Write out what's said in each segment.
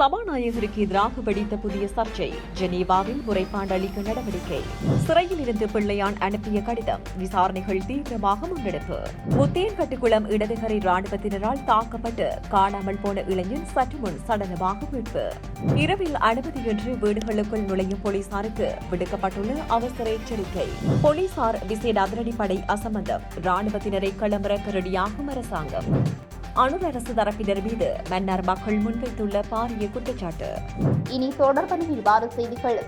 சபாநாயகருக்கு எதிராக வெடித்த புதிய சர்ச்சை. ஜெனீவாவில் முறைப்பாடு அளிக்க நடவடிக்கை. சிறையில் இருந்து பிள்ளையான் அனுப்பிய கடிதம். விசாரணைகள் தீவிரமாக முன்னெடுப்பு. முத்தேன்கட்டுக்குளம் இடதுகரை ராணுவத்தினரால் தாக்கப்பட்டு காணாமல் போன இளைஞன் சற்று முன் சடலமாக மீட்பு. இரவில் அனுமதியின்றி வீடுகளுக்குள் நுழையும் போலீசாருக்கு விடுக்கப்பட்டுள்ள அவசர எச்சரிக்கை. போலீசார் விசேட அதிரடிப்படை அசம்பந்தம். ராணுவத்தினரை களமிறக்க ரெடியாகும் அரசாங்கம். அணுர் அரசு தரப்பினர் மீது மன்னார் மக்கள் முன்வைத்துள்ள பாரிய குற்றச்சாட்டு. இனி தொடர்பான விரிவான செய்திகள்.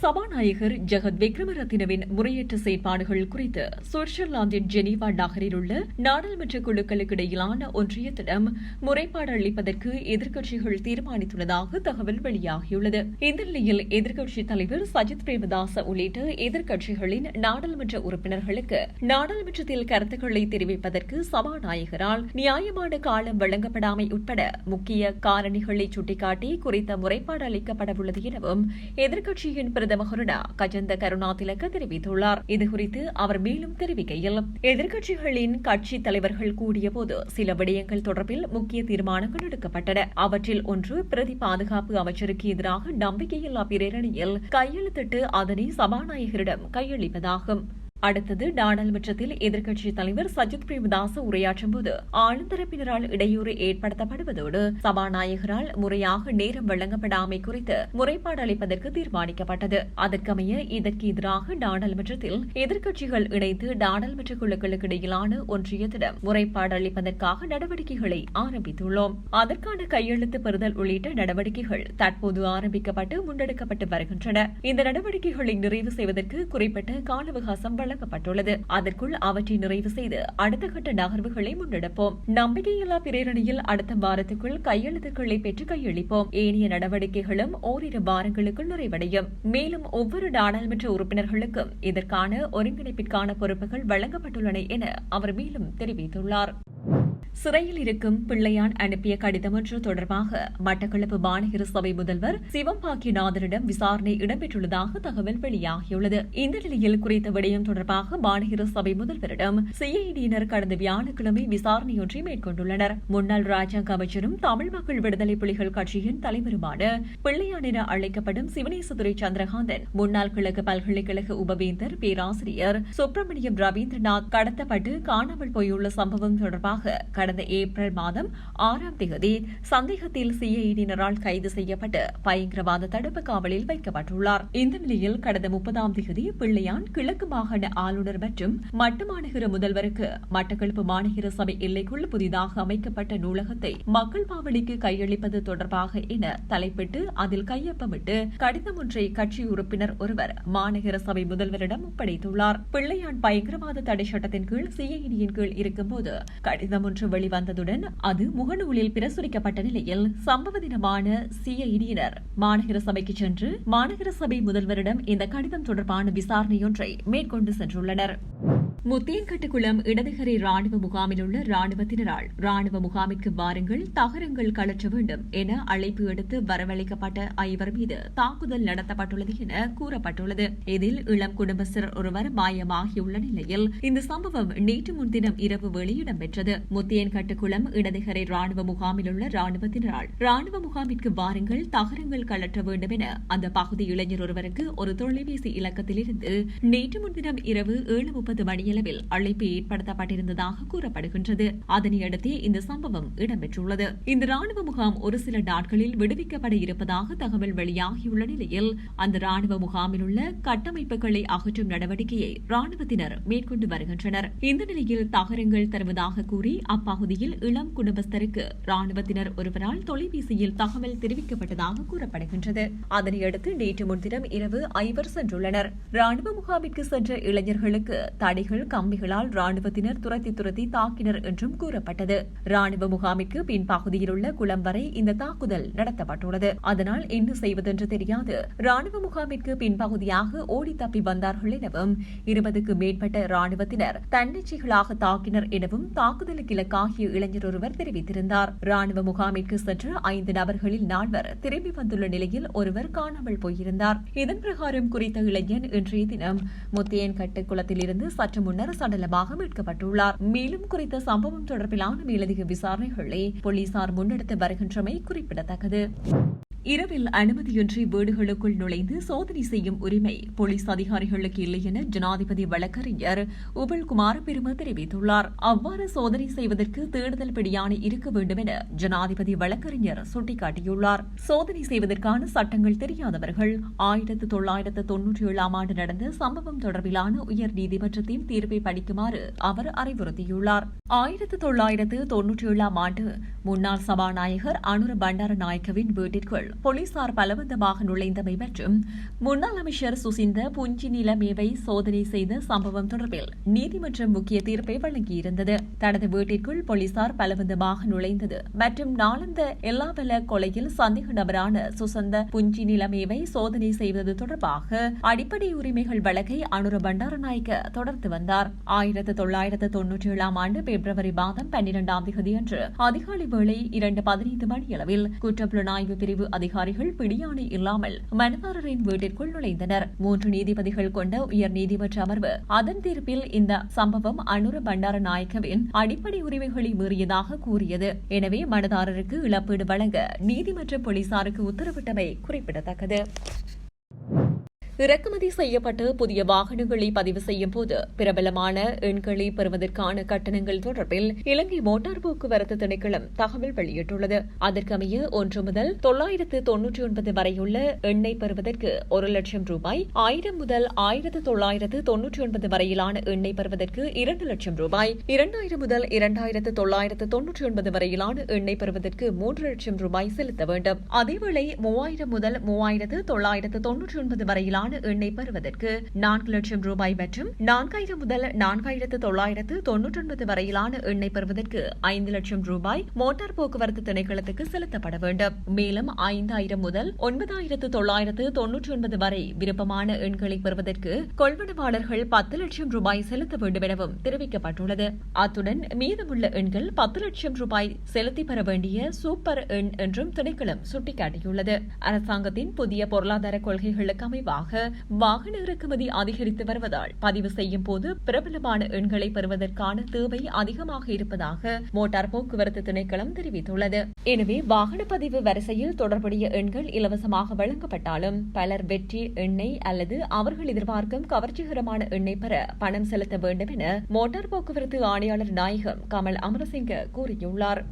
சபாநாயகர் ஜெகத் விக்ரமரத்தினவின் முறையற்ற செயற்பாடுகள் குறித்து சுவிட்சர்லாந்தின் ஜெனீவா நகரில் உள்ள நாடாளுமன்ற குழுக்களுக்கு இடையிலான ஒன்றியத்திடம் முறைப்பாடு அளிப்பதற்கு எதிர்க்கட்சிகள் தீர்மானித்துள்ளதாக தகவல் வெளியாகியுள்ளது. இந்த நிலையில் எதிர்க்கட்சித் தலைவர் சஜித் பிரேமதாச உள்ளிட்ட எதிர்க்கட்சிகளின் நாடாளுமன்ற உறுப்பினர்களுக்கு நாடாளுமன்றத்தில் கருத்துக்களை தெரிவிப்பதற்கு சபாநாயகரால் நியாயமான காலம் வழங்கப்படாமை உட்பட முக்கிய காரணிகளை சுட்டிக்காட்டி குறித்த முறைப்பாடு அளிக்கப்படவுள்ளது எனவும் எதிர்க்கட்சியின் பிரதம பிரதமருடா கஜந்த கருணாதிலக்க தெரிவித்துள்ளார். இதுகுறித்து அவர் மேலும் தெரிவிக்கையில் எதிர்க்கட்சிகளின் கட்சி தலைவர்கள் கூடியபோது சில விடயங்கள் தொடர்பில் முக்கிய தீர்மானங்கள் எடுக்கப்பட்டன. அவற்றில் ஒன்று பிரதி பாதுகாப்பு அமைச்சருக்கு எதிராக நம்பிக்கையில்லா பிரேரணையில் கையெழுத்திட்டு அதனை சபாநாயகரிடம் கையளிப்பதாகும். அடுத்தது நாடாளுமன்றத்தில் எதிர்க்கட்சித் தலைவர் சஜித் பிரேமதாச உரையாற்றும் போது ஆளுந்தரப்பினரால் இடையூறு ஏற்படுத்தப்படுவதோடு சபாநாயகரால் முறையாக நேரம் வழங்கப்படாமை குறித்து முறைப்பாடு அளிப்பதற்கு தீர்மானிக்கப்பட்டது. அதற்கமைய இதற்கு எதிராக நாடாளுமன்றத்தில் எதிர்க்கட்சிகள் இணைந்து நாடாளுமன்ற குழுக்களுக்கு இடையிலான ஒன்றியத்திடம் முறைப்பாடு அளிப்பதற்காக நடவடிக்கைகளை ஆரம்பித்துள்ளோம். அதற்கான கையெழுத்து பெறுதல் உள்ளிட்ட நடவடிக்கைகள் தற்போது ஆரம்பிக்கப்பட்டு முன்னெடுக்கப்பட்டு வருகின்றன. இந்த நடவடிக்கைகளை நிறைவு செய்வதற்கு குறிப்பிட்ட கால அவகாசம் வழங்கப்பட்டுள்ளது. அதற்குள் அவற்றை நிறைவு செய்து அடுத்த கட்ட நகர்வுகளை முன்னெடுப்போம். நம்பிக்கையில்லா பிரேரணையில் அடுத்த வாரத்துக்குள் கையெழுத்துக்களை பெற்று கையளிப்போம். ஏனைய நடவடிக்கைகளும் ஓரிரு வாரங்களுக்குள் நிறைவடையும். மேலும் ஒவ்வொரு நாடாளுமன்ற உறுப்பினர்களுக்கும் இதற்கான ஒருங்கிணைப்பிற்கான பொறுப்புகள் வழங்கப்பட்டுள்ளன என அவர் மேலும் தெரிவித்துள்ளார். சிறையில் இருக்கும் பிள்ளையான் அனுப்பிய கடிதம் ஒன்று தொடர்பாக மட்டக்களப்பு மாநகர சபை முதல்வர் சிவம்பாக்கியநாதனிடம் விசாரணை இடம்பெற்றுள்ளதாக தகவல் வெளியாகியுள்ளது. இந்த நிலையில் குறித்த விடயம் தொடர்பாக மாநகர சபை முதல்வரிடம் சிஐடியினர் கடந்த வியாழக்கிழமை விசாரணையொன்றை மேற்கொண்டுள்ளனர். முன்னாள் ராஜாங்க அமைச்சரும் தமிழ் மக்கள் விடுதலை புலிகள் கட்சியின் தலைவருமான பிள்ளையான் என அழைக்கப்படும் சிவனேசதுரை சந்திரகாந்தன் முன்னாள் கிழக்கு பல்கலைக்கழக உபவேந்தர் பேராசிரியர் சுப்பிரமணியம் ரவீந்திரநாத் கடத்தப்பட்டு காணாமல் போயுள்ள சம்பவம் தொடர்பாக கடந்த ஏப்ரல் மாதம் ஆறாம் தேதி சந்தேகத்தில் சிஐடியினரால் கைது செய்யப்பட்டு பயங்கரவாத தடுப்பு காவலில் வைக்கப்பட்டுள்ளார். இந்த நிலையில் கடந்த முப்பதாம் தேதி பிள்ளையான் கிழக்கு மாகாண ஆளுநர் மற்றும் மட்டு மாநகர முதல்வருக்கு மட்டக்களப்பு மாநகர சபை எல்லைக்குள் புதிதாக அமைக்கப்பட்ட நூலகத்தை மக்கள் பாவலிக்கு கையளிப்பது தொடர்பாக என தலைப்பிட்டு அதில் கையொப்பமிட்டு கடிதம் ஒன்றை கட்சி உறுப்பினர் ஒருவர் மாநகர சபை முதல்வரிடம் ஒப்படைத்துள்ளார். பிள்ளையான் பயங்கரவாத தடை சட்டத்தின் கீழ் சிஐடியின் கீழ் இருக்கும்போது கடிதம் ஒன்று வெளிவந்ததுடன் அது முகநூலில் பிரசுரிக்கப்பட்ட நிலையில் சம்பவ தினமான சிஐடியினர். மாநகர சபைக்கு சென்று மாநகர சபை முதல்வரிடம் இந்த கடிதம் தொடர்பான விசாரணையொன்றை மேற்கொண்டு சென்றுள்ளனர். முத்தியன்கட்டுக்குளம் இடதுகரை ராணுவ முகாமில் உள்ள ராணுவத்தினரால் ராணுவ முகாமிற்கு வாருங்கள் தகரங்கள் கலற்ற வேண்டும் என அழைப்பு எடுத்து வரவழைக்கப்பட்ட ஐவர் மீது தாக்குதல் நடத்தப்பட்டுள்ளது என கூறப்பட்டுள்ளது. இதில் இளம் குடும்பஸ்தர் ஒருவர் மாயமாகியுள்ள நிலையில் இந்த சம்பவம் நேற்று முன்தினம் இரவு வெளியிடம் பெற்றது. முத்திய தேன்கட்டுக்குளம் இடதுகரை ராணுவ முகாமில் உள்ள ராணுவத்தினரால் ராணுவ முகாமிற்கு வாருங்கள் தகரங்கள் கலற்ற வேண்டும் என அந்த பகுதி இளைஞர் ஒருவருக்கு ஒரு தொலைபேசி இலக்கத்திலிருந்து நேற்று முன்தினம் இரவு ஏழு முப்பது மணியளவில் அழைப்பு ஏற்படுத்தப்பட்டிருந்ததாக கூறப்படுகின்றது. அதனையடுத்தே இந்த சம்பவம் இடம்பெற்றுள்ளது. இந்த ராணுவ முகாம் ஒரு சில நாட்களில் விடுவிக்கப்பட இருப்பதாக தகவல் வெளியாகியுள்ள நிலையில் அந்த ராணுவ முகாமில் உள்ள கட்டமைப்புகளை அகற்றும் நடவடிக்கையை ராணுவத்தினர் மேற்கொண்டு வருகின்றனர். இந்த நிலையில் தகரங்கள் தருவதாக கூறி பகுதியில் இளம் குடும்பஸ்தருக்கு ராணுவத்தினர் ஒருவரால் தொலைபேசியில் தகவல் தெரிவிக்கப்பட்டதாக கூறப்படுகின்றது. அதனையடுத்து நேற்று முன்தினம் இரவு ஐவர் சென்றுள்ளனர். ராணுவ முகாமிற்கு சென்ற இளைஞர்களுக்கு தடைகள் கம்பிகளால் ராணுவத்தினர் துரத்தி துரத்தி தாக்கினர் என்றும் கூறப்பட்டது. ராணுவ முகாமிற்கு பின்பகுதியில் உள்ள குளம் வரை இந்த தாக்குதல் நடத்தப்பட்டுள்ளது. அதனால் என்ன செய்வதென்று தெரியாது. ராணுவ முகாமிற்கு பின்பகுதியாக ஓடி தப்பி வந்தார்கள் எனவும் இருபதுக்கு மேற்பட்ட ராணுவத்தினர் தன்னிச்சைகளாக தாக்கினர் எனவும் தாக்குதலுக்கு இலக்காக ஆகிய இளைஞர் ஒருவர் தெரிவித்திருந்தார். ராணுவ முகாமிற்கு சென்ற ஐந்து நபர்களில் நால்வர் திரும்பி வந்துள்ள நிலையில் ஒருவர் காணாமல் போயிருந்தார். இதன் பிரகாரம் குறித்த இளைஞன் இன்றைய தினம் முத்தையன்கட்டு குளத்திலிருந்து சற்று முன்னர் சடலமாக மீட்கப்பட்டுள்ளார். மேலும் குறித்த சம்பவம் தொடர்பிலான மேலதிக விசாரணைகளை போலீசார் முன்னெடுத்து வருகின்றமை குறிப்பிடத்தக்கது. இரவில் அனுமதியின்றி வீடுகளுக்குள் நுழைந்து சோதனை செய்யும் உரிமை போலீஸ் அதிகாரிகளுக்கு இல்லை என ஜனாதிபதி வழக்கறிஞர் உபல் குமாரபெரும தெரிவித்துள்ளார். அவ்வாறு சோதனை செய்வதற்கு தேடுதல் பிடியாணை இருக்க வேண்டும் என ஜனாதிபதி வழக்கறிஞர் சுட்டிக்காட்டியுள்ளார். சோதனை செய்வதற்கான சட்டங்கள் தெரியாதவர்கள் ஆயிரத்து தொள்ளாயிரத்து தொன்னூற்றி ஏழாம் ஆண்டு நடந்த சம்பவம் தொடர்பிலான உயர் நீதிமன்றத்தின் தீர்ப்பை படிக்குமாறு அவர் அறிவுறுத்தியுள்ளார். ஆயிரத்து தொள்ளாயிரத்து தொன்னூற்றி ஏழாம் ஆண்டு முன்னாள் சபாநாயகர் அனுர பண்டார நாயக்கவின் வீட்டிற்குள் போலீசார் பலவந்தமாக நுழைந்தமை மற்றும் முன்னாள் அமைச்சர் சுசிந்த புஞ்சி நிலமேவை சோதனை செய்த சம்பவம் தொடர்பில் நீதிமன்றம் முக்கிய தீர்ப்பை வழங்கியிருந்தது. தனது வீட்டிற்குள் போலீசார் பலவந்தமாக நுழைந்தது மற்றும் நாளந்த எல்லாவல கொலையில் சந்தேக நபரான சுசந்த புஞ்சி நிலமேவை சோதனை செய்வது தொடர்பாக அடிப்படை உரிமைகள் வழக்கை அனுர பண்டாரநாயக்க தொடர்ந்து வந்தார். ஆயிரத்து தொள்ளாயிரத்து தொன்னூற்றி ஏழாம் ஆண்டு பிப்ரவரி மாதம் பன்னிரெண்டாம் தேதியன்று அதிகாலை வேளை இரண்டு பதினைந்து மணியளவில் குற்றப்புலனாய்வு பிரிவு அதிகாரிகள் பிடியாணை இல்லாமல் மனுதாரரின் வீட்டிற்குள் நுழைந்தனர். மூன்று நீதிபதிகள் கொண்ட உயர் நீதிமன்ற அமர்வு அதன் தீர்ப்பில் இந்த சம்பவம் அனுர பண்டார நாயக்கவின் அடிப்படை உரிமைகளை மீறியதாக கூறியது. எனவே மனுதாரருக்கு இழப்பீடு வழங்க நீதிமன்ற போலீசாருக்கு உத்தரவிட்டமை குறிப்பிடத்தக்கது. இறக்குமதி செய்யப்பட்டு புதிய வாகனங்களை பதிவு செய்யும் போது பிரபலமான எண்களை பெறுவதற்கான கட்டணங்கள் தொடர்பில் இலங்கை மோட்டார் போக்குவரத்து திணைக்களம் தகவல் வெளியிட்டுள்ளது. அதற்கமைய ஒன்று முதல் தொள்ளாயிரத்து தொன்னூற்றி ஒன்பது வரையுள்ள எண்ணை பெறுவதற்கு ஒரு லட்சம் ரூபாய் ஆயிரம் முதல் ஆயிரத்து தொள்ளாயிரத்து தொன்னூற்றி ஒன்பது வரையிலான எண்ணை பெறுவதற்கு இரண்டு லட்சம் ரூபாய் இரண்டாயிரம் முதல் இரண்டாயிரத்து தொள்ளாயிரத்து தொன்னூற்றி ஒன்பது வரையிலான எண்ணை பெறுவதற்கு மூன்று லட்சம் ரூபாய் செலுத்த வேண்டும். அதேவேளை மூவாயிரம் முதல் மூவாயிரத்து தொள்ளாயிரத்து தொன்னூற்றி ஒன்பது வரையிலான எண்ணெய் பெறுவதற்கு நான்கு லட்சம் ரூபாய் மற்றும் நான்காயிரம் முதல் நான்காயிரத்து தொள்ளாயிரத்து தொன்னூற்றி ஒன்பது வரையிலான எண்ணெய் பெறுவதற்கு ஐந்து லட்சம் ரூபாய் மோட்டார் போக்குவரத்து திணைக்களத்துக்கு செலுத்தப்பட வேண்டும். மேலும் ஐந்தாயிரம் முதல் ஒன்பதாயிரத்து தொள்ளாயிரத்து தொன்னூற்றி ஒன்பது வரை விருப்பமான எண்களை பெறுவதற்கு கொள்வனவாளர்கள் பத்து லட்சம் ரூபாய் செலுத்த வேண்டும் எனவும் தெரிவிக்கப்பட்டுள்ளது. அத்துடன் மீதமுள்ள எண்கள் பத்து லட்சம் ரூபாய் செலுத்தி பெற வேண்டிய சூப்பர் எண் என்றும் திணைக்களம் சுட்டிக்காட்டியுள்ளது. அரசாங்கத்தின் புதிய பொருளாதார கொள்கைகளுக்கு அமைவாக வாகன இறக்குமதி அதிகரித்து வருவதால் பதிவு செய்யும் போது பிரபலமான எண்களை பெறுவதற்கான தேவை அதிகமாக இருப்பதாக மோட்டார் போக்குவரத்து திணைக்களம் தெரிவித்துள்ளது. எனவே வாகன பதிவு வரிசையில் தொடர்புடைய எண்கள் இலவசமாக வழங்கப்பட்டாலும் பலர் வெற்றி எண்ணெய் அல்லது அவர்கள் எதிர்பார்க்கும் கவர்ச்சிகரமான எண்ணெய் பெற பணம் செலுத்த வேண்டும் என மோட்டார் போக்குவரத்து ஆணையாளர் நாயகம் கமல் அமரசிங்க கூறியுள்ளார்.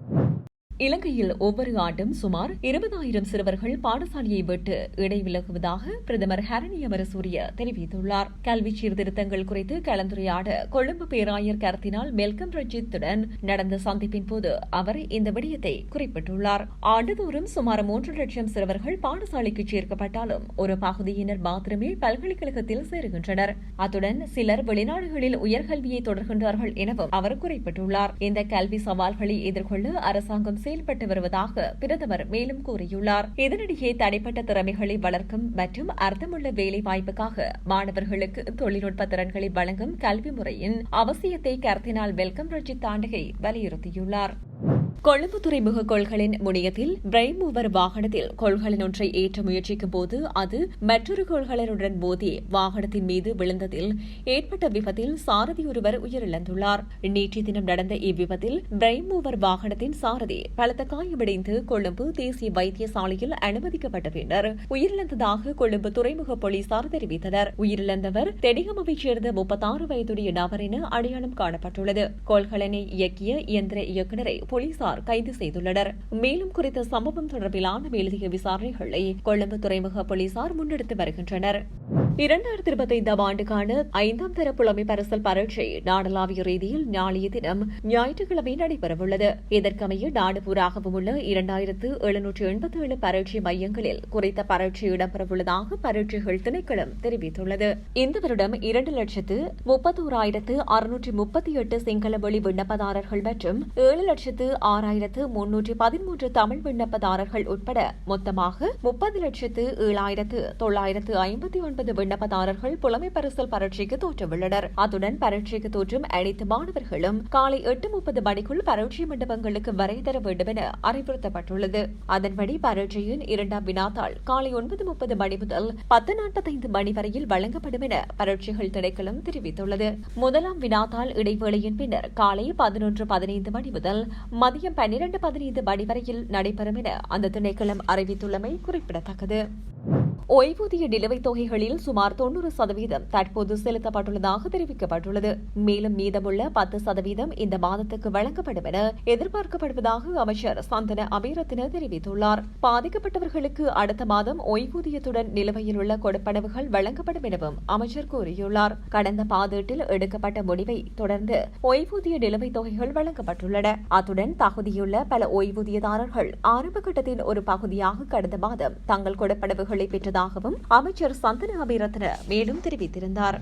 இலங்கையில் ஒவ்வொரு ஆண்டும் சுமார் இருபதாயிரம் சிறுவர்கள் பாடசாலையை விட்டு இடைவிலகுவதாக பிரதமர் ஹரணி அமரசூரிய தெரிவித்துள்ளார். கல்வி சீர்திருத்தங்கள் குறித்து கலந்துரையாட கொழும்பு பேராயர் கருத்தினால் மெல்கம் ரஞ்சித்துடன் நடந்த சந்திப்பின் போது அவர் இந்த விடயத்தை குறிப்பிட்டுள்ளார். ஆண்டுதோறும் சுமார் மூன்று லட்சம் சிறுவர்கள் பாடசாலைக்கு சேர்க்கப்பட்டாலும் ஒரு பகுதியினர் மாத்திரமே பல்கலைக்கழகத்தில் சேருகின்றனர். அத்துடன் சிலர் வெளிநாடுகளில் உயர்கல்வியை தொடர்கின்றார்கள் எனவும் அவர் குறிப்பிட்டுள்ளார். இந்த கல்வி சவால்களை எதிர்கொள்ள அரசாங்கம் செயல்பட்டு வருவதாக பிரதமர் மேலும் கூறியுள்ளார். இதனிடையே தனிப்பட்ட திறமைகளை வளர்க்கும் மற்றும் அர்த்தமுள்ள வேலை வாய்ப்புக்காக மாணவர்களுக்கு தொழில்நுட்ப திறன்களை வழங்கும் கல்வி முறையின் அவசியத்தை கருத்தினால் வெல்கம் ரஞ்சித் தாண்டகை வலியுறுத்தியுள்ளார். கொழும்பு துறைமுக கொள்களின் முனையத்தில் பிரைம் மூவர் வாகனத்தில் கொள்கலன் ஒன்றை ஏற்ற முயற்சிக்கும் போது அது மற்றொரு கொள்கலனுடன் மோதி வாகனத்தின் மீது விழுந்ததில் ஏற்பட்ட விபத்தில் சாரதி ஒருவர் உயிரிழந்துள்ளார். நேற்றைய தினம் நடந்த இவ்விபத்தில் பிரைம் மூவர் வாகனத்தின் சாரதி பலத்த காயமடைந்து கொழும்பு தேசிய வைத்தியசாலையில் அனுமதிக்கப்பட்ட பின்னர் உயிரிழந்ததாக கொழும்பு துறைமுக போலீசார் தெரிவித்தனர். உயிரிழந்தவர் தெடிகமவைச் சேர்ந்த முப்பத்தாறு வயதுடைய நபர் என அடையாளம் காணப்பட்டுள்ளது. கொள்கலனை இயக்கிய இயந்திர இயக்குநரை போலீசார் கைது செய்துள்ளனர். மேலும் குறித்த சம்பவம் தொடர்பிலான மேலதிக விசாரணைகளை கொழும்பு துறைமுக போலீசார் முன்னெடுத்து வருகின்றனர். இரண்டாயிரத்தி இருபத்தி ஐந்தாம் ஆண்டுக்கான ஐந்தாம் தர புலமை பரிசல் பரீட்சை நாடளாவிய ரீதியில் நாளைய தினம் ஞாயிற்றுக்கிழமை நடைபெறவுள்ளது. இதற்கமைய நாடு சிங்கப்பூராகவும் உள்ள இரண்டாயிரத்து எழுநூற்று எண்பத்தி ஏழு பரீட்சை மையங்களில் குறித்த பரீட்சை இடம்பெறவுள்ளதாக பரீட்சைகள் திணைக்களம் தெரிவித்துள்ளது. இந்த வருடம் இரண்டு லட்சத்து முப்பத்தோராயிரத்து அறுநூற்றி முப்பத்தி எட்டு சிங்கள மொழி விண்ணப்பதாரர்கள் மற்றும் ஏழு லட்சத்து ஆறாயிரத்து முன்னூற்றி பதிமூன்று தமிழ் விண்ணப்பதாரர்கள் உட்பட மொத்தமாக முப்பது லட்சத்து ஏழாயிரத்து தொள்ளாயிரத்து ஐம்பத்தி ஒன்பது விண்ணப்பதாரர்கள் புலமை பரிசல் பரீட்சைக்கு தோற்றவுள்ளனர். அத்துடன் பரீட்சைக்கு தோற்றும் அனைத்து மாணவர்களும் காலை எட்டு முப்பது மணிக்குள் பரீட்சை மண்டபங்களுக்கு வரை தர வேண்டும். என அறிவுறுத்தப்பட்டுள்ளது. அதன்படி பரீட்சையின் இரண்டாம் வினாத்தாள் காலை ஒன்பது முப்பது மணி முதல் பத்து நாற்பத்தைந்து மணி வரையில் வழங்கப்படும் என பரீட்சைகள் திணைக்களம் தெரிவித்துள்ளது. முதலாம் வினாத்தாள் இடைவேளையின் பின்னர் காலை பதினொன்று பதினைந்து மணி முதல் மதியம் மதியம் பன்னிரண்டு பதினைந்து மணி வரையில் நடைபெறும் என அந்த திணைக்களம் அறிவித்துள்ளமை குறிப்பிடத்தக்கது. ஓய்வூதிய நிலுவைத் தொகைகளில் சுமார் தொன்னூறு சதவீதம் தற்போது செலுத்தப்பட்டுள்ளதாக தெரிவிக்கப்பட்டுள்ளது. மேலும் மீதமுள்ள பத்து சதவீதம் இந்த மாதத்துக்கு வழங்கப்படும் என எதிர்பார்க்கப்படுவதாக அமைச்சர் சந்தன அபீரத்தின தெரிவித்துள்ளார். பாதிக்கப்பட்டவர்களுக்கு அடுத்த மாதம் ஓய்வூதியத்துடன் நிலுவையில் உள்ள கொடுப்பனவுகள் வழங்கப்படும் எனவும் அமைச்சர் கூறியுள்ளார். கடந்த பாதீட்டில் எடுக்கப்பட்ட முடிவை தொடர்ந்து ஓய்வூதிய நிலுவைத் தொகைகள் வழங்கப்பட்டுள்ளன. அத்துடன் தகுதியுள்ள பல ஓய்வூதியதாரர்கள் ஆரம்ப கட்டத்தின் ஒரு பகுதியாக கடந்த மாதம் தங்கள் கொடுப்பனவுகள் பெற்றதாகவும் அமைச்சர் சந்தன அபிரத்ன மேலும் தெரிவித்திருந்தார்.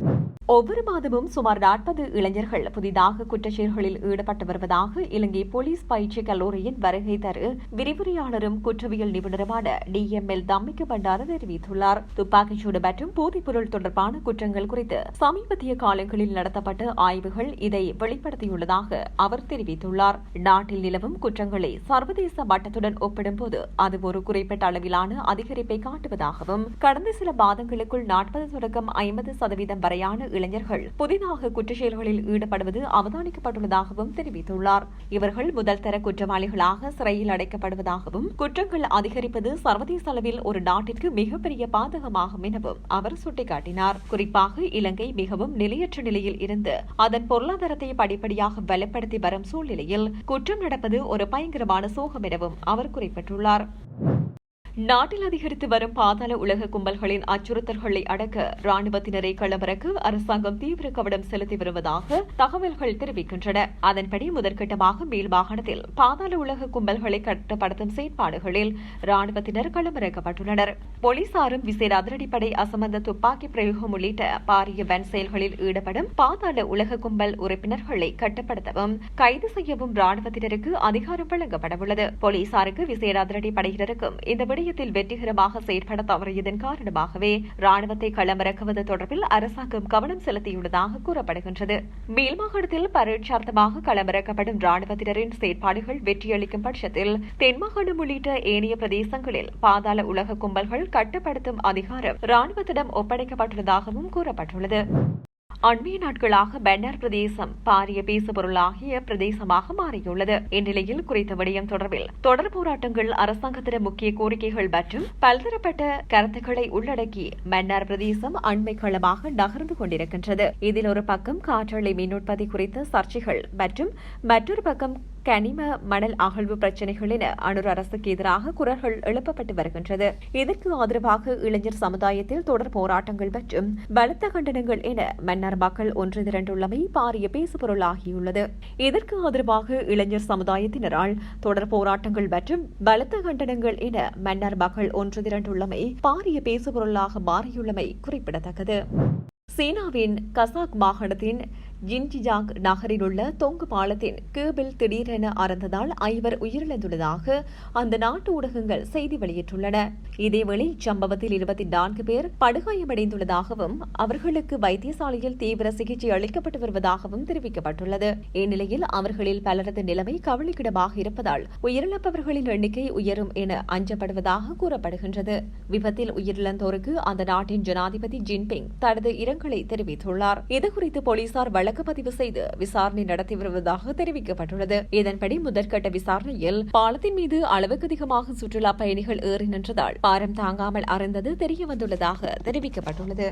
ஒவ்வொரு மாதமும் சுமார் நாற்பது இளைஞர்கள் புதிதாக குற்றச்செயல்களில் ஈடுபட்டு வருவதாக இலங்கை போலீஸ் பயிற்சி கல்லூரியின் வருகை தரு விரிவுரையாளரும் குற்றவியல் நிபுணருமான டி எம் எல் தம்மிக்கு பண்டார தெரிவித்துள்ளார். துப்பாக்கிச்சூடு மற்றும் போதைப்பொருள் தொடர்பான குற்றங்கள் குறித்து சமீபத்திய காலங்களில் நடத்தப்பட்ட ஆய்வுகள் இதை வெளிப்படுத்தியுள்ளதாக அவர் தெரிவித்துள்ளார். நாட்டில் நிலவும் குற்றங்களை சர்வதேச மட்டத்துடன் ஒப்பிடும்போது அது ஒரு குறிப்பிட்ட அளவிலான அதிகரிப்பை காட்டுவதாகவும் கடந்த சில மாதங்களுக்குள் நாற்பது தொடக்கம் ஐம்பது சதவீதம் வரையான இளைஞர்கள். புதிதாக குற்றச்செயல்களில் ஈடுபடுவது அவதானிக்கப்பட்டுள்ளதாகவும் தெரிவித்துள்ளார். இவர்கள் முதல் தர குற்றவாளிகளாக சிறையில் அடைக்கப்படுவதாகவும் குற்றங்கள் அதிகரிப்பது சர்வதேச அளவில் ஒரு நாட்டிற்கு மிகப்பெரிய பாதகமாகும் எனவும் அவர் சுட்டிக்காட்டினார். குறிப்பாக இலங்கை மிகவும் நிலையற்ற நிலையில் இருந்து அதன் பொருளாதாரத்தை படிப்படியாக பலப்படுத்தி வரும் சூழ்நிலையில் குற்றம் நடப்பது ஒரு பயங்கரமான சோகம் எனவும் அவர் குறிப்பிட்டுள்ளார். நாட்டில் அதிகரித்து வரும் பாதாள உலக கும்பல்களின் அச்சுறுத்தல்களை அடக்க ராணுவத்தினரை களமிறக்க அரசாங்கம் தீவிர கவனம் செலுத்தி வருவதாக தகவல்கள் தெரிவிக்கின்றன. அதன்படி முதற்கட்டமாக மேல் மாகாணத்தில் பாதாள உலக கும்பல்களை கட்டுப்படுத்தும் செயற்பாடுகளில் ராணுவத்தினர் களமிறக்கப்பட்டுள்ளனர். போலீசாரும் விசேட அதிரடிப்படை அசமந்த துப்பாக்கி பிரயோகம் உள்ளிட்ட பாரிய வன் செயல்களில் ஈடுபடும் பாதாள உலக கும்பல் உறுப்பினர்களை கட்டுப்படுத்தவும் கைது செய்யவும் ராணுவத்தினருக்கு அதிகாரம் வழங்கப்படவுள்ளது. போலீசாருக்கு விசேட அதிரடி படையினருக்கும் இந்த விடயத்தில் வெற்றிகரமாக செயற்பட தவறியதன் காரணமாகவே ராணுவத்தை களமிறக்குவது தொடர்பில் அரசாங்கம் கவனம் செலுத்தியுள்ளதாக கூறப்படுகின்றது. மேல் மாகாணத்தில் பரீட்சார்த்தமாக களமிறக்கப்படும் ராணுவத்தினரின் செயற்பாடுகள் வெற்றியளிக்கும் பட்சத்தில் தென்மாகாணம் உள்ளிட்ட ஏனைய பிரதேசங்களில் பாதாள உலக கும்பல்கள் கட்டுப்படுத்தும் அதிகாரம் ராணுவத்திடம் ஒப்படைக்கப்பட்டுள்ளதாகவும் கூறப்பட்டுள்ளது. அண்மைய நாட்களாக பண்டார் பிரதேசம் பாரிய பேசுபொருளாகிய பிரதேசமாக மாறியுள்ளது. இந்நிலையில் குறித்த விடயம் தொடர்பில் தொடர் போராட்டங்கள் அரசாங்கத்திட முக்கிய கோரிக்கைகள் மற்றும் பல்தரப்பட்ட கருத்துக்களை உள்ளடக்கி மன்னார் பிரதேசம் அண்மை களமாக நகர்ந்து கொண்டிருக்கின்றது. இதில் ஒரு பக்கம் காற்றாலை மின் உற்பத்தி குறித்த சர்ச்சைகள் மற்றும் மற்றொரு பக்கம் கனிம மணல் அகழ்வு பிரச்சினைகள் என அனுர் அரசுக்கு எதிராக குரல்கள் எழுப்பப்பட்டு வருகின்றது. இதற்கு ஆதரவாக இளைஞர் சமுதாயத்தில் தொடர் போராட்டங்கள் மற்றும் பலத்த கண்டனங்கள் என மன்னர் மக்கள் ஒன்று திரண்டுள்ளமை பாரிய பேசுபொருளாகியுள்ளது இதற்கு ஆதரவாக இளைஞர் சமுதாயத்தினரால் தொடர் போராட்டங்கள் மற்றும் பலத்த கண்டனங்கள் என மன்னர் மக்கள் ஒன்று திரண்டுள்ளமை பாரிய பேசுபொருளாக மாறியுள்ளமை குறிப்பிடத்தக்கது. சீனாவின் கசாக் மாகாணத்தின் ஜின்ஜிஜாங் நகரில் உள்ள தொங்கு பாலத்தின் கேபிள் திடீரென அறந்ததால் ஐவர் உயிரிழந்துள்ளதாக அந்த நாட்டு ஊடகங்கள் செய்தி வெளியிட்டுள்ளன. இதேவேளை இச்சம்பவத்தில் இருபத்தி நான்கு பேர் படுகாயமடைந்துள்ளதாகவும் அவர்களுக்கு வைத்தியசாலையில் தீவிர சிகிச்சை அளிக்கப்பட்டு வருவதாகவும் தெரிவிக்கப்பட்டுள்ளது. இந்நிலையில் அவர்களில் பலரது நிலைமை கவலைக்கிடமாக இருப்பதால் உயிரிழப்பவர்களின் எண்ணிக்கை உயரும் என அஞ்சப்படுவதாக கூறப்படுகின்றது. விபத்தில் உயிரிழந்தோருக்கு அந்த நாட்டின் ஜனாதிபதி ஜின்பிங் தனது இரங்கலை தெரிவித்துள்ளார். இதுகுறித்து போலீசார் வழக்கு பதிவு செய்து விசாரணை நடத்தி வருவதாக தெரிவிக்கப்பட்டுள்ளது. இதன்படி முதற்கட்ட விசாரணையில் பாலத்தின் மீது அளவுக்கு அதிகமாக சுற்றுலா பயணிகள் ஏறி நின்றதால் பாரம் தாங்காமல் அறந்தது தெரியவந்துள்ளதாக தெரிவிக்கப்பட்டுள்ளது.